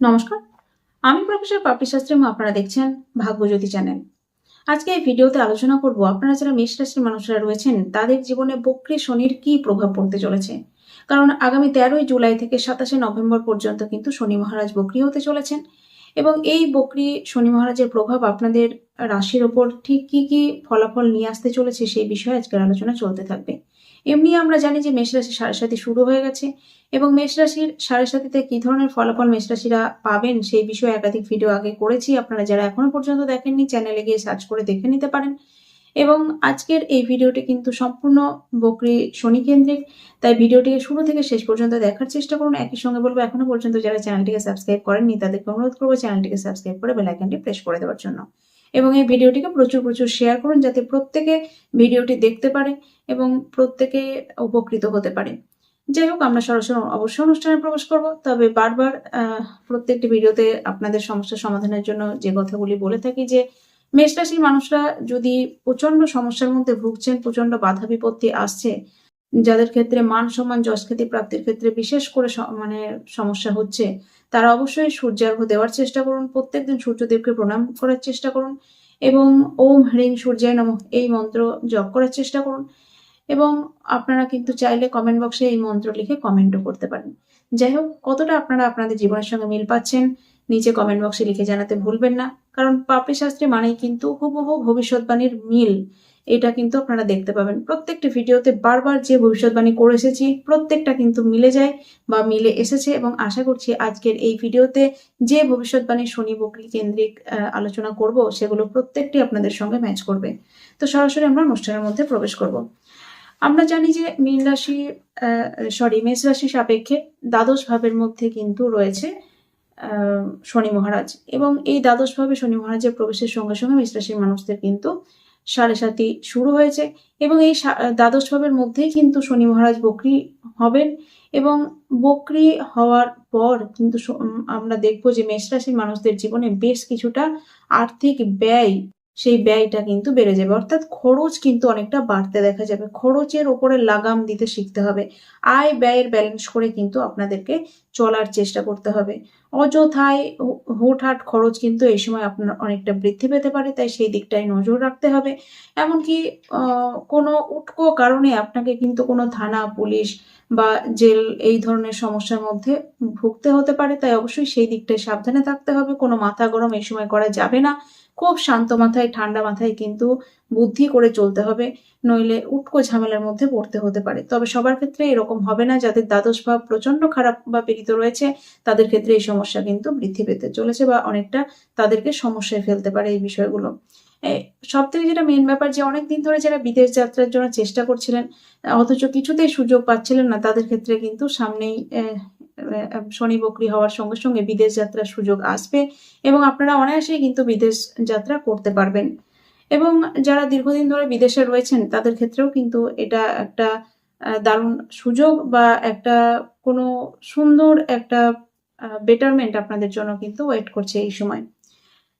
নমস্কার। আমি প্রফেসর পাপড়ি শাস্ত্রী আপনারা দেখছেন ভাগ্যজ্যোতি চ্যানেল। আজকে এই ভিডিওতে আলোচনা করব আপনারা যারা মেষ রাশির মানুষরা রয়েছেন, তাদের জীবনে বক্রী শনির কি প্রভাব পড়তে চলেছে? কারণ আগামী তেরোই জুলাই থেকে সাতাশে নভেম্বর পর্যন্ত কিন্তু শনি মহারাজ বক্রী হতে চলেছেন এবং এই বক্রী শনি মহারাজের প্রভাব আপনাদের রাশির ওপর ঠিক কি কি ফলাফল নিয়ে আসতে চলেছে সেই বিষয়ে আজকের আলোচনা চলতে থাকবে। এমনি আমরা জানি যে মেষ রাশি সাড়ে সাথে শুরু হয়ে গেছে। এবং মেষ রাশির সাড়ে সাথীতে কি ধরনের ফলাফল মেষ রাশিরা পাবেন সেই বিষয়ে একাধিক ভিডিও আগে করেছি। আপনারা যারা এখনও পর্যন্ত দেখেননি চ্যানেলে গিয়ে সার্চ করে দেখে নিতে পারেন। এবং আজকের এই ভিডিওটি কিন্তু সম্পূর্ণ বকরি শনি কেন্দ্রিক তাই ভিডিওটিকে শুরু থেকে শেষ পর্যন্ত দেখার চেষ্টা করুন। একই সঙ্গে বলব, এখনও পর্যন্ত যারা চ্যানেলটিকে সাবস্ক্রাইব করেননি, তাদেরকে অনুরোধ করব চ্যানেলটিকে সাবস্ক্রাইব করে বেল আইকনটি প্রেস করে দেওয়ার জন্য। এবং এই ভিডিওটিকে প্রচুর প্রচুর শেয়ার করুন যাতে প্রত্যেকে ভিডিওটি দেখতে পারে এবং প্রত্যেকে উপকৃত হতে পারে। যাই হোক, আমরা সরাসরি অবশ্যই অনুষ্ঠানে প্রবেশ করব, তবে বারবার প্রত্যেকটি ভিডিওতে আপনাদের সমস্যার সমাধানের জন্য যে কথাগুলি বলে থাকি যে মেষ রাশির মানুষরা যদি প্রচণ্ড সমস্যার মধ্যে ভুগছেন প্রচণ্ড বাধা বিপত্তি আসছে, যাদের ক্ষেত্রে মান সম্মান, যশ খ্যাতি প্রাপ্তির ক্ষেত্রে বিশেষ করে মানে সমস্যা হচ্ছে তারা অবশ্যই সূর্যার্ঘ দেওয়ার চেষ্টা করুন, প্রত্যেকদিন সূর্যদেবকে প্রণাম করার চেষ্টা করুন এবং ওম হ্রিং সূর্যায় নম এই মন্ত্র জপ করার চেষ্টা করুন। এবং আপনারা কিন্তু চাইলে কমেন্ট বক্সে এই মন্ত্র লিখে কমেন্টও করতে পারেন। যাই হোক, কতটা আপনারা আপনাদের জীবনের সঙ্গে মিল পাচ্ছেন, নিচে কমেন্ট বক্সে লিখে জানাতে ভুলবেন না। কারণ পাপড়ি শাস্ত্রে মানেই কিন্তু হুবহু ভবিষ্যৎবাণীর মিল। এটা কিন্তু আপনারা দেখতে পাবেন। প্রত্যেকটি ভিডিওতে বারবার যে ভবিষ্যৎবাণী করে এসেছি, প্রত্যেকটা কিন্তু মিলে যায় বা মিলে এসেছে এবং আশা করছি আজকের এই ভিডিওতে যে ভবিষ্যৎবাণী শনি বকরি কেন্দ্রিক আলোচনা করব, সেগুলো প্রত্যেকটি আপনাদের সঙ্গে ম্যাচ করবে। তো সরাসরি আমরা অনুষ্ঠানের মধ্যে প্রবেশ করব। আমরা জানি যে মীন রাশি সরি মেষ রাশি সাপেক্ষে দ্বাদশ ভাবের মধ্যে কিন্তু রয়েছে শনি মহারাজ এবং এই দ্বাদশ ভাবে শনি মহারাজের প্রবেশের সঙ্গে সঙ্গে মেষ রাশির মানুষদের কিন্তু সাড়ে সাতি শুরু হয়েছে এবং এই দ্বাদশ ভাবের মধ্যেই কিন্তু শনি মহারাজ বকরি হবেন এবং বকরি হওয়ার পর কিন্তু আমরা দেখব যে মেষ রাশির মানুষদের জীবনে বেশ কিছুটা আর্থিক ব্যয়, সেই ব্যয়টা কিন্তু বেড়ে যাবে। অর্থাৎ খরচ কিন্তু অনেকটা বাড়তে দেখা যাবে। খরচের ওপরে লাগাম দিতে শিখতে হবে। আয় ব্যয়ের ব্যালেন্স করে কিন্তু আপনাদেরকে চলার চেষ্টা করতে হবে। অযথায় হুটহাট খরচ কিন্তু এই সময় আপনার অনেকটা বৃদ্ধি পেতে পারে, তাই সেই দিকটায় নজর রাখতে হবে। এমনকি কোনো উটকো কারণে আপনাকে কিন্তু কোনো থানা, পুলিশ বা জেল এই ধরনের সমস্যার মধ্যে ভুগতে হতে পারে, তাই অবশ্যই সেই দিকটায় সাবধানে থাকতে হবে। কোনো মাথা গরম এই সময় করা যাবে না। খুব শান্ত মাথায়, ঠান্ডা মাথায় কিন্তু বুদ্ধি করে চলতে হবে, নইলে উটকো ঝামেলার মধ্যে পড়তে হতে পারে। তবে সবার ক্ষেত্রে এরকম হবে না, যাদের দ্বাদশ ভাব প্রচণ্ড খারাপ বা পীড়িত রয়েছে, তাদের ক্ষেত্রে এই সমস্যা কিন্তু বৃদ্ধি পেতে চলেছে বা অনেকটা তাদেরকে সমস্যায় ফেলতে পারে এই বিষয়গুলো। সব থেকে যেটা মেন ব্যাপার যে অনেক দিন ধরে যারা বিদেশ যাত্রার জন্য চেষ্টা করছিলেন, অথচ কিছুতেই সুযোগ পাচ্ছিলেন না, তাদের ক্ষেত্রে কিন্তু সামনেই শনি বকরি হওয়ার সঙ্গে সঙ্গে বিদেশ যাত্রার সুযোগ আসবে এবং আপনারা অনায়াসেই কিন্তু বিদেশ যাত্রা করতে পারবেন। এবং যারা দীর্ঘদিন ধরে বিদেশে রয়েছেন, তাদের ক্ষেত্রেও কিন্তু এটা একটা দারুণ সুযোগ বা একটা কোনো সুন্দর একটা বেটারমেন্ট আপনাদের জন্য কিন্তু ওয়েট করছে এই সময়।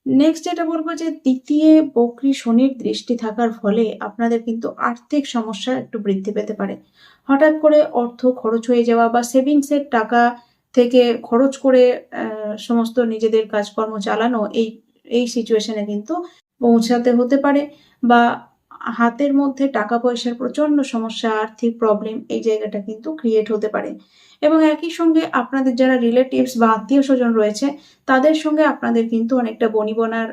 নেক্সট যেটা বলব যে দ্বিতীয় বকরি শনির দৃষ্টি থাকার ফলে আপনাদের কিন্তু আর্থিক সমস্যা একটু বৃদ্ধি পেতে পারে। হঠাৎ করে অর্থ খরচ হয়ে যাওয়া বা সেভিংসের টাকা থেকে খরচ করে সমস্ত নিজেদের কাজকর্ম চালানো, এই এই সিচুয়েশনে কিন্তু পৌঁছাতে হতে পারে বা হাতের মধ্যে টাকা পয়সার প্রচণ্ড সমস্যা, আর্থিক প্রবলেম এই জায়গাটা কিন্তু ক্রিয়েট হতে পারে। এবং একই সঙ্গে আপনাদের যারা রিলেটিভস বা আত্মীয় স্বজন রয়েছে, তাদের সঙ্গে আপনাদের কিন্তু অনেকটা বনিবনার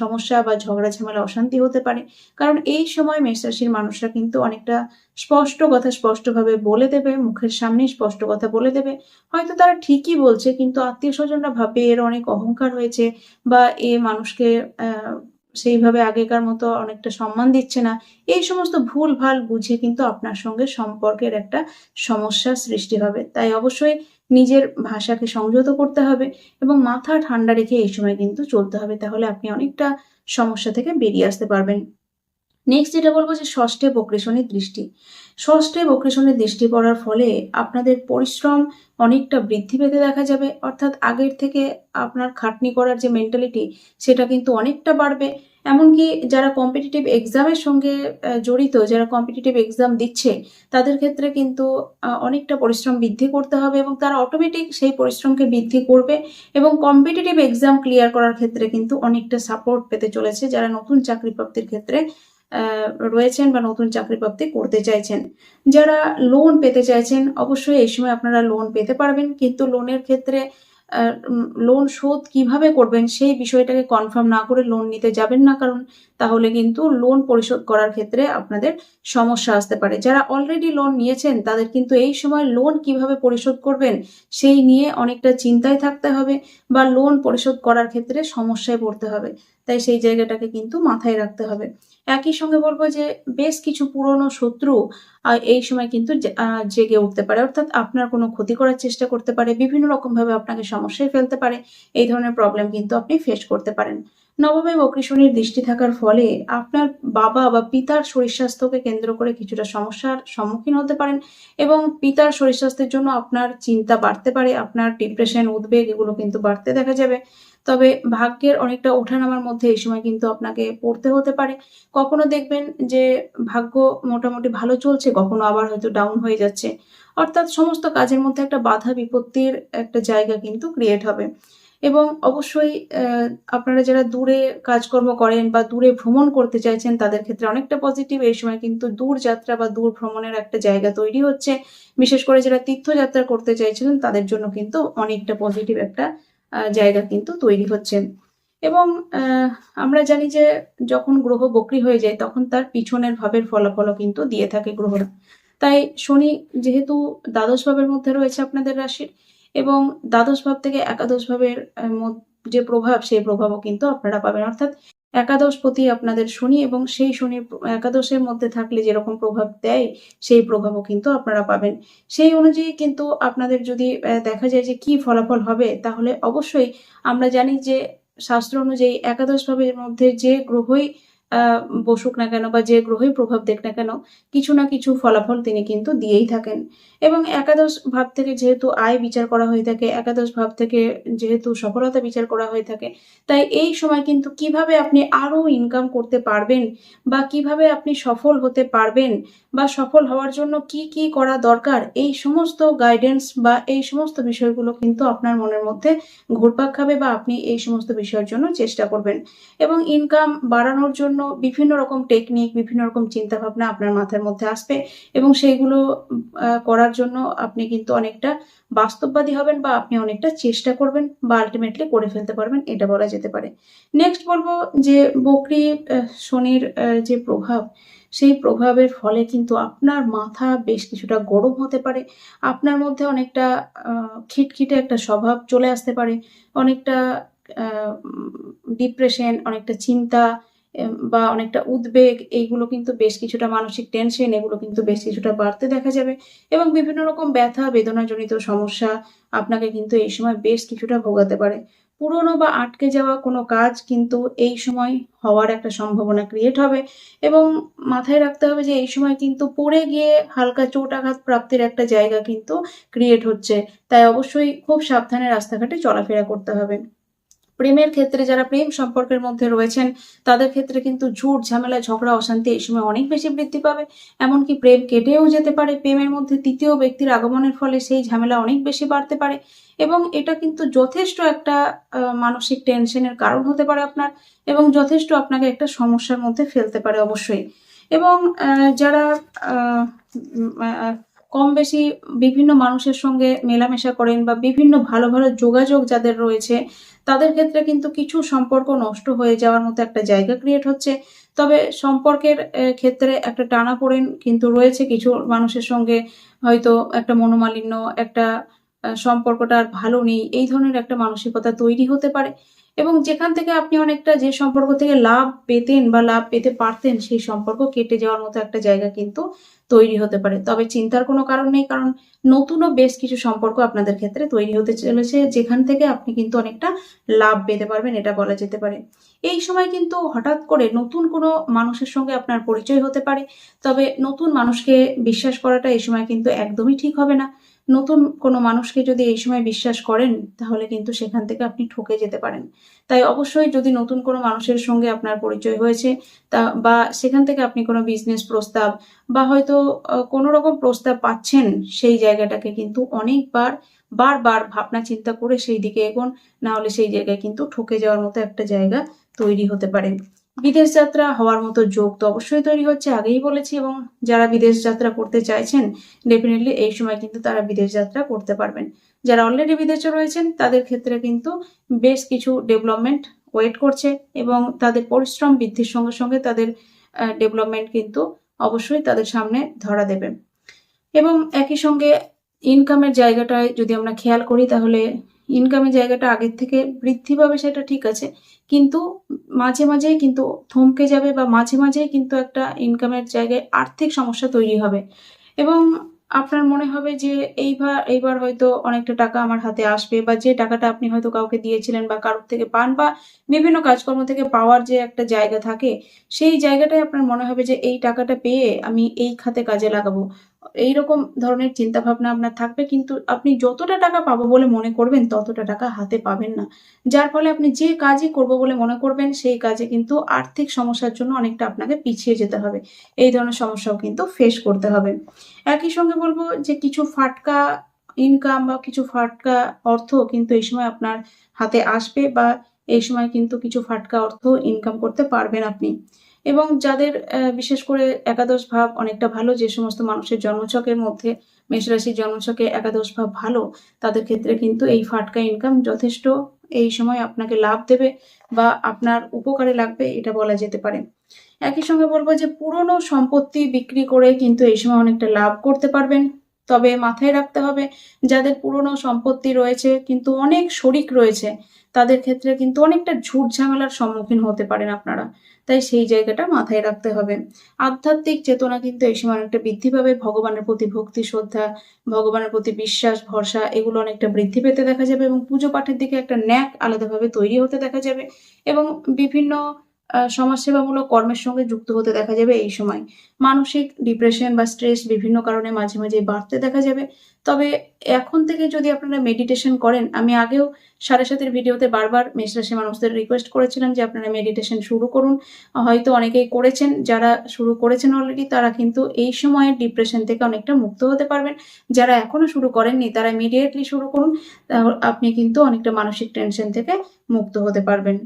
সমস্যা বা ঝগড়া ঝামেলা অশান্তি হতে পারে। কারণ এই সময় মেষ রাশির মানুষরা কিন্তু অনেকটা স্পষ্ট কথা স্পষ্টভাবে বলে দেবে, মুখের সামনে স্পষ্ট কথা বলে দেবে। হয়তো তারা ঠিকই বলছে, কিন্তু আত্মীয় স্বজনরা ভাবে এর অনেক অহংকার হয়েছে বা এ মানুষকে সেইভাবে আগেকার মতো অনেকটা সম্মান দিচ্ছে না। এই সমস্ত ভুল ভালো বুঝে কিন্তু আপনার সঙ্গে সম্পর্কের একটা সমস্যার সৃষ্টি হবে। তাই অবশ্যই নিজের ভাষাকে সংযত করতে হবে এবং মাথা ঠান্ডা রেখে এই সময় কিন্তু চলতে হবে। তাহলে আপনি অনেকটা সমস্যা থেকে বেরিয়ে আসতে পারবেন। নেক্সট যেটা বলব যে ষষ্ঠে বক্রেশনের দৃষ্টি। ষষ্ঠে বক্রেশনের দৃষ্টি পড়ার ফলে আপনাদের পরিশ্রম অনেকটা বৃদ্ধি পেতে দেখা যাবে। অর্থাৎ আগের থেকে আপনার খাটনি করার যে মেন্টালিটি সেটা কিন্তু অনেকটা বাড়বে। এমনকি যারা কম্পিটিটিভ এক্সামের সঙ্গে জড়িত, যারা কম্পিটিটিভ এক্সাম দিচ্ছে, তাদের ক্ষেত্রে কিন্তু অনেকটা পরিশ্রম বৃদ্ধি করতে হবে এবং তারা অটোমেটিক সেই পরিশ্রমকে বৃদ্ধি করবে এবং কম্পিটিটিভ এক্সাম ক্লিয়ার করার ক্ষেত্রে কিন্তু অনেকটা সাপোর্ট পেতে চলেছে যারা নতুন চাকরি প্রাপ্তির ক্ষেত্রে। রয়েছেন বা নতুন চাকরি প্রাপ্তি করতে চাইছেন। যারা লোন পেতে চাইছেন, অবশ্যই এই সময় আপনারা লোন পেতে পারবেন। কিন্তু লোনের ক্ষেত্রে লোন শোধ কীভাবে করবেন সেই বিষয়টাকে কনফার্ম না করে লোন নিতে যাবেন না। কারণ তাহলে কিন্তু লোন পরিশোধ করার ক্ষেত্রে আপনাদের সমস্যা আসতে পারে। যারা অলরেডি লোন নিয়েছেন, তাদের কিন্তু এই সময় লোন কীভাবে পরিশোধ করবেন, সেই নিয়ে অনেকটা চিন্তায় থাকতে হবে বা লোন পরিশোধ করার ক্ষেত্রে সমস্যায় পড়তে হবে। তাই সেই জায়গাটাকে কিন্তু মাথায় রাখতে হবে। একই সঙ্গে বলব যে, বেশ কিছু পুরনো শত্রু এই সময় কিন্তু জেগে উঠতে পারে। অর্থাৎ আপনার কোনো ক্ষতি করার চেষ্টা করতে পারে, বিভিন্ন রকম ভাবে আপনাকে সমস্যায় ফেলতে পারে। এই ধরনের প্রবলেম কিন্তু আপনি ফেস করতে পারেন। নবমে বকরি দৃষ্টি থাকার ফলে আপনার বাবা বা পিতার শরীর স্বাস্থ্যকে কেন্দ্র করে কিছুটা সমস্যার সম্মুখীন হতে পারেন এবং পিতার শরীর স্বাস্থ্যের জন্য আপনার চিন্তা বাড়তে পারে, আপনার ডিপ্রেশন উদ্বেগ এগুলো কিন্তু বাড়তে দেখা যাবে। তবে ভাগ্যের অনেকটা ওঠানামার মধ্যে এই সময় কিন্তু আপনাকে পড়তে হতে পারে। কখনো দেখবেন যে ভাগ্য মোটামুটি ভালো চলছে, কখনো আবার হয়তো ডাউন হয়ে যাচ্ছে। অর্থাৎ সমস্ত কাজের মধ্যে একটা বাধা বিপত্তির একটা জায়গা কিন্তু ক্রিয়েট হবে। এবং অবশ্যই আপনারা যারা দূরে কাজকর্ম করেন বা দূরে ভ্রমণ করতে চাইছেন, তাদের ক্ষেত্রে অনেকটা পজিটিভ এই সময় কিন্তু দূর যাত্রা বা দূর ভ্রমণের একটা জায়গা তৈরি হচ্ছে। বিশেষ করে যারা তীর্থযাত্রা করতে চাইছিলেন, তাদের জন্য কিন্তু অনেকটা পজিটিভ একটা জায়গা কিন্তু তৈরি হচ্ছে। এবং আমরা জানি যে যখন গ্রহ বক্রি হয়ে যায়, তখন তার পিছনের ভাবের ফলাফলও কিন্তু দিয়ে থাকে গ্রহরা। তাই শনি যেহেতু দ্বাদশ ভাবের মধ্যে রয়েছে আপনাদের রাশির এবং দ্বাদশ ভাব থেকে একাদশ ভাবের যে প্রভাব, সেই প্রভাবও কিন্তু আপনারা পাবেন। অর্থাৎ একাদশ প্রতি আপনাদের শনি এবং সেই শনি একাদশের মধ্যে থাকলে যেরকম প্রভাব দেয়, সেই প্রভাবও কিন্তু আপনারা পাবেন। সেই অনুযায়ী কিন্তু আপনাদের যদি দেখা যায় যে কি ফলাফল হবে, তাহলে অবশ্যই আমরা জানি যে শাস্ত্র অনুযায়ী একাদশ ভাবের মধ্যে যে গ্রহই বসুক না কেন বা যে গ্রহই প্রভাব দেখ না কেন, কিছু না কিছু ফলাফল তিনি কিন্তু দিয়েই থাকেন। এবং একাদশ ভাব থেকে যেহেতু আয় বিচার করা হয়ে থাকে, একাদশ ভাব থেকে যেহেতু সফলতা বিচার করা হয়ে থাকে, তাই এই সময় কিন্তু কীভাবে আপনি আরও ইনকাম করতে পারবেন বা কীভাবে আপনি সফল হতে পারবেন বা সফল হওয়ার জন্য কি কি করা দরকার, এই সমস্ত গাইডেন্স বা এই সমস্ত বিষয়গুলো কিন্তু আপনার মনের মধ্যে ঘুরপাক খাবে বা আপনি এই সমস্ত বিষয়ের জন্য চেষ্টা করবেন। এবং ইনকাম বাড়ানোর জন্য বিভিন্ন রকম টেকনিক বিভিন্ন রকম চিন্তা ভাবনা আপনার মাথার মধ্যে আসবে এবং সেইগুলো করার জন্য আপনি কিন্তু অনেকটা বাস্তববাদী হবেন বা আপনি অনেকটা চেষ্টা করবেন বা আলটিমেটলি করে ফেলতে পারবেন, এটা বলা যেতে পারে। নেক্সট বলব যে বকরি শনির যে প্রভাব, সেই প্রভাবের ফলে কিন্তু আপনার মাথা বেশ কিছুটা গরম হতে পারে। আপনার মধ্যে অনেকটা খিটখিটে একটা স্বভাব চলে আসতে পারে, অনেকটা ডিপ্রেশন অনেকটা চিন্তা বা অনেকটা উদ্বেগ, এইগুলো কিন্তু বেশ কিছুটা মানসিক টেনশন এগুলো কিন্তু বেশ কিছুটা বাড়তে দেখা যাবে। এবং বিভিন্ন রকম ব্যথা, বেদনাজনিত সমস্যা আপনাকে কিন্তু এই সময় বেশ কিছুটা ভোগাতে পারে। পুরনো বা আটকে যাওয়া কোনো কাজ কিন্তু এই সময় হওয়ার একটা সম্ভাবনা ক্রিয়েট হবে এবং মাথায় রাখতে হবে যে এই সময় কিন্তু পড়ে গিয়ে হালকা চোট আঘাত প্রাপ্তির একটা জায়গা কিন্তু ক্রিয়েট হচ্ছে। তাই অবশ্যই খুব সাবধানে রাস্তাঘাটে চলাফেরা করতে হবে। প্রেমের ক্ষেত্রে যারা প্রেম সম্পর্কের মধ্যে রয়েছেন, তাদের ক্ষেত্রে কিন্তু ঝুট ঝামেলা, ঝগড়া, অশান্তি এই সময় অনেক বেশি বৃদ্ধি পাবে। এমনকি প্রেম কেটেও যেতে পারে। প্রেমের মধ্যে তৃতীয় ব্যক্তির আগমনের ফলে সেই ঝামেলা অনেক বেশি বাড়তে পারে এবং এটা কিন্তু যথেষ্ট একটা মানসিক টেনশনের কারণ হতে পারে আপনার এবং যথেষ্ট আপনাকে একটা সমস্যার মধ্যে ফেলতে পারে অবশ্যই। এবং যারা কম বেশি বিভিন্ন মানুষের সঙ্গে মেলামেশা করেন বা বিভিন্ন ভালো ভালো যোগাযোগ যাদের রয়েছে, তাদের ক্ষেত্রে কিন্তু কিছু সম্পর্ক নষ্ট হয়ে যাওয়ার মতো একটা জায়গা ক্রিয়েট হচ্ছে। তবে সম্পর্কের ক্ষেত্রে একটা টানা পড়েন কিন্তু রয়েছে কিছু মানুষের সঙ্গে, হয়তো একটা মনোমালিন্য, একটা সম্পর্কটা আর ভালো নেই, এই ধরনের একটা মানসিকতা তৈরি হতে পারে। এবং যেখান থেকে আপনি অনেকটা যে সম্পর্ক থেকে লাভ পেতেন বা লাভ পেতে পারতেন, সেই সম্পর্ক কেটে যাওয়ার মতো একটা জায়গা কিন্তু তৈরি হতে পারে। তবে চিন্তার কোনো কারণ নেই, কারণ নতুনও বেশ কিছু সম্পর্ক আপনাদের ক্ষেত্রে তৈরি হতে চলেছে, যেখান থেকে আপনি কিন্তু অনেকটা লাভ পেতে পারবেন, এটা বলা যেতে পারে। এই সময় কিন্তু হঠাৎ করে নতুন কোনো মানুষের সঙ্গে আপনার পরিচয় হতে পারে, তবে নতুন মানুষকে বিশ্বাস করাটা এই সময় কিন্তু একদমই ঠিক হবে না। নতুন কোনো মানুষকে যদি এই সময় বিশ্বাস করেন, তাহলে কিন্তু সেখান থেকে আপনি ঠকে যেতে পারেন। তাই অবশ্যই যদি নতুন কোনো মানুষের সঙ্গে আপনার পরিচয় হয়েছে, তা বা সেখান থেকে আপনি কোনো বিজনেস প্রস্তাব বা হয়তো কোনো রকম প্রস্তাব পাচ্ছেন, সেই জায়গাটাকে কিন্তু অনেকবার, বারবার ভাবনা চিন্তা করে সেই দিকে এগোন, না হলে সেই জায়গায় কিন্তু ঠকে যাওয়ার মতো একটা জায়গা তৈরি হতে পারে। বিদেশ যাত্রা হওয়ার মতো যোগ তো অবশ্যই তৈরি হচ্ছে, আগেই বলেছি এবং যারা বিদেশ যাত্রা করতে চাইছেন ডেফিনেটলি এই সময় কিন্তু তারা বিদেশ যাত্রা করতে পারবেন। যারা অলরেডি বিদেশে রয়েছেন, তাদের ক্ষেত্রে কিন্তু বেশ কিছু ডেভেলপমেন্ট ওয়েট করছে এবং তাদের পরিশ্রম বৃদ্ধির সঙ্গে সঙ্গে তাদের ডেভেলপমেন্ট কিন্তু অবশ্যই তাদের সামনে ধরা দেবে। এবং একই সঙ্গে ইনকামের জায়গাটায় যদি আমরা খেয়াল করি, তাহলে ইনকামের জায়গাটা আগের থেকে বৃদ্ধি পাবে সেটা ঠিক আছে। কিন্তু মাঝে মাঝেই কিন্তু থমকে যাবে বা মাঝে মাঝেই কিন্তু একটা ইনকামের জায়গায় আর্থিক সমস্যা তৈরি হবে। এবং আপনার মনে হবে যে এইবার এইবার হয়তো অনেকটা টাকা আমার হাতে আসবে বা যে টাকাটা আপনি হয়তো কাউকে দিয়েছিলেন বা কারোর থেকে পান বা বিভিন্ন কাজকর্ম থেকে পাওয়ার যে একটা জায়গা থাকে, সেই জায়গাটায় আপনার মনে হবে যে এই টাকাটা পেয়ে আমি এই খাতে কাজে লাগাবো। এইরকম ধরনের চিন্তা ভাবনা আপনার থাকবে, কিন্তু আপনি যতটা টাকা পাবো বলে মনে করবেন, ততটা টাকা হাতে পাবেন না। যার ফলে আপনি যে কাজই করব বলে মনে করবেন, সেই কাজে কিন্তু আর্থিক সমস্যার জন্য অনেকটা আপনাকে পিছিয়ে যেতে হবে। এই ধরনের সমস্যাও কিন্তু ফেস করতে হবে। একই সঙ্গে বলব যে কিছু ফাটকা ইনকাম বা কিছু ফাটকা অর্থ কিন্তু এই সময় আপনার হাতে আসবে বা এই সময় কিন্তু কিছু ফাটকা অর্থ ইনকাম করতে পারবেন আপনি। এবং যাদের বিশেষ করে একাদশ ভাব অনেকটা ভালো, যে সমস্ত মানুষের জন্মছকের মধ্যে মেষরাশির জন্মছকে একাদশ ভাব ভালো, তাদের ক্ষেত্রে কিন্তু এই ফাটকা ইনকাম যথেষ্ট এই সময় আপনাকে লাভ দেবে বা আপনার উপকারে লাগবে, এটা বলা যেতে পারে। একই সঙ্গে বলব যে পুরনো সম্পত্তি বিক্রি করে কিন্তু এই সময় অনেকটা লাভ করতে পারবেন। তবে মাথায় রাখতে হবে, যাদের পুরনো সম্পত্তি রয়েছে কিন্তু অনেক শরিক রয়েছে, তাদের ক্ষেত্রে কিন্তু অনেকটা ঝুট ঝামেলার সম্মুখীন হতে পারেন আপনারা। তাই সেই জায়গাটা মাথায় রাখতে হবে। আধ্যাত্মিক চেতনা কিন্তু এই সময় অনেকটা বৃদ্ধি পাবে। ভগবানের প্রতি ভক্তি, শ্রদ্ধা, ভগবানের প্রতি বিশ্বাস, ভরসা এগুলো অনেকটা বৃদ্ধি পেতে দেখা যাবে এবং পুজো পাঠের দিকে একটা ন্যাক আলাদাভাবে তৈরি হতে দেখা যাবে এবং বিভিন্ন সমাজসেবামূলক কর্মের সঙ্গে যুক্ত হতে দেখা যাবে এই সময়। মানসিক ডিপ্রেশন বা স্ট্রেস বিভিন্ন কারণে মাঝে মাঝে বাড়তে দেখা যাবে। তবে এখন থেকে যদি আপনারা মেডিটেশন করেন, আমি আগেও সাড়ে সাতের ভিডিওতে বারবার মেষরাশি মানুষদের রিকোয়েস্ট করেছিলাম যে আপনারা মেডিটেশন শুরু করুন। হয়তো অনেকেই করেছেন, যারা শুরু করেছেন অলরেডি তারা কিন্তু এই সময়ে ডিপ্রেশন থেকে অনেকটা মুক্ত হতে পারবেন। যারা এখনও শুরু করেননি, তারা ইমিডিয়েটলি শুরু করুন। আপনি কিন্তু অনেকটা মানসিক টেনশন থেকে মুক্ত হতে পারবেন।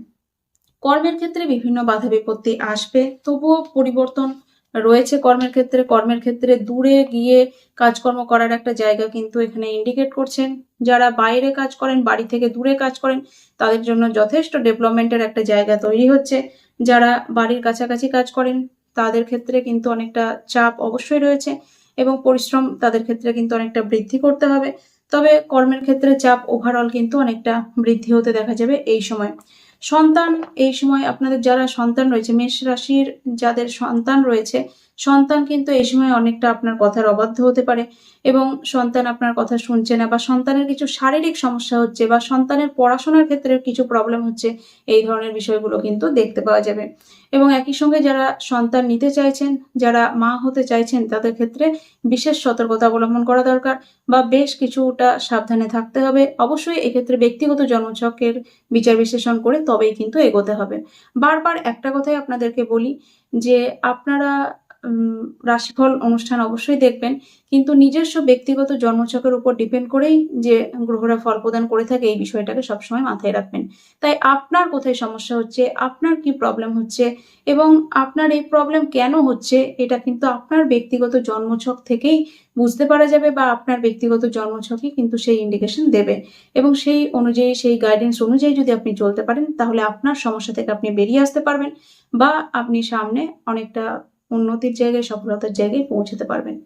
কর্মের ক্ষেত্রে বিভিন্ন বাধা বিপত্তি আসবে, তবুও পরিবর্তন রয়েছে কর্মের ক্ষেত্রে। কর্মের ক্ষেত্রে দূরে গিয়ে কাজকর্ম করার একটা জায়গা কিন্তু এখানে ইন্ডিকেট করছেন। যারা বাইরে কাজ করেন, বাড়ি থেকে দূরে কাজ করেন, তাদের জন্য যথেষ্ট ডেভেলপমেন্টের একটা জায়গা তৈরি হচ্ছে। যারা বাড়ির কাছাকাছি কাজ করেন, তাদের ক্ষেত্রে কিন্তু অনেকটা চাপ অবশ্যই রয়েছে এবং পরিশ্রম তাদের ক্ষেত্রে কিন্তু অনেকটা বৃদ্ধি করতে হবে। তবে কর্মের ক্ষেত্রে চাপ ওভারঅল কিন্তু অনেকটা বৃদ্ধি হতে দেখা যাবে এই সময়। সন্তান এই সময় আপনাদের যারা সন্তান রয়েছে মেষ রাশির যাদের সন্তান রয়েছে সন্তান কিন্তু এই সময় অনেকটা আপনার কথার অবাধ্য হতে পারে এবং সন্তান আপনার কথা শুনছে না বা সন্তানের কিছু শারীরিক সমস্যা হচ্ছে বা সন্তানের পড়াশোনার ক্ষেত্রে কিছু প্রবলেম হচ্ছে, এই ধরনের বিষয়গুলো কিন্তু দেখতে পাওয়া যাবে। এবং একই সঙ্গে যারা সন্তান নিতে চাইছেন, যারা মা হতে চাইছেন, তাদের ক্ষেত্রে বিশেষ সতর্কতা অবলম্বন করা দরকার বা বেশ কিছুটা সাবধানে থাকতে হবে। অবশ্যই এক্ষেত্রে ব্যক্তিগত জন্মছকের বিচার বিশ্লেষণ করে তবেই কিন্তু এগোতে হবে। বারবার একটা কথাই আপনাদেরকে বলি যে, আপনারা রাশিফল অনুষ্ঠান অবশ্যই দেখবেন। কিন্তু নিজস্ব ব্যক্তিগত জন্মছকের উপর ডিপেন্ড করেই যে গ্রহরা ফল প্রদান করে থাকে, এই বিষয়টাকে সবসময় মাথায় রাখবেন। তাই আপনার কোথায় সমস্যা হচ্ছে, আপনার কি প্রবলেম হচ্ছে এবং আপনার এই প্রবলেম কেন হচ্ছে, এটা কিন্তু আপনার ব্যক্তিগত জন্মছক থেকেই বুঝতে পারা যাবে বা আপনার ব্যক্তিগত জন্মছকই কিন্তু সেই ইন্ডিকেশন দেবে। এবং সেই অনুযায়ী, সেই গাইডেন্স অনুযায়ী যদি আপনি চলতে পারেন, তাহলে আপনার সমস্যা থেকে আপনি বেরিয়ে আসতে পারবেন বা আপনি সামনে অনেকটা উন্নতির জায়গায়, সফলতার জায়গায় পৌঁছাতে পারবেন।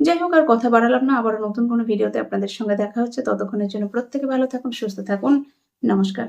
যাই হোক, আর কথা বাড়ালাম না আবার নতুন কোনো ভিডিওতে আপনাদের সঙ্গে দেখা হচ্ছে। ততক্ষণের জন্য প্রত্যেকে ভালো থাকুন, সুস্থ থাকুন। নমস্কার।